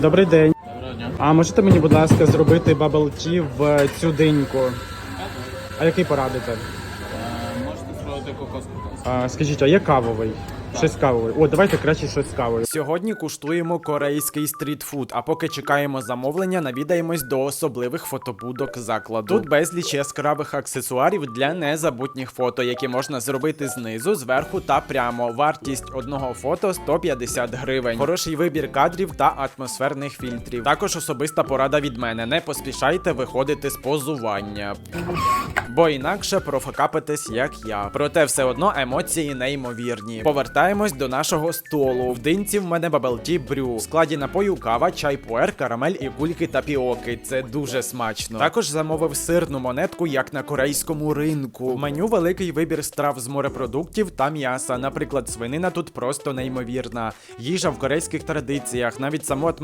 Добрий день. Доброго дня. А можете мені, будь ласка, зробити бабл ті в цю диньку? А який порадите? Е, Можете зробити кокос кокос. А, скажіть, а є кавовий? Щось кавовий. О, давайте краще щось з кавою. Сьогодні куштуємо корейський стрітфуд, а поки чекаємо замовлення, навідаємось до особливих фотобудок закладу. Тут безліч яскравих аксесуарів для незабутніх фото, які можна зробити знизу, зверху та прямо. Вартість одного фото 150 гривень. Хороший вибір кадрів та атмосферних фільтрів. Також особиста порада від мене: не поспішайте виходити з позування. Бо інакше профокапитесь, як я. Проте все одно емоції неймовірні. Повертаємось до нашого столу. В динці в мене бабелті брю. В складі напою кава, чай пуер, карамель і кульки тапіоки. Це дуже смачно. Також замовив сирну монетку, як на корейському ринку. В меню великий вибір страв з морепродуктів та м'яса. Наприклад, свинина тут просто неймовірна. Їжа в корейських традиціях, навіть саму атмосферу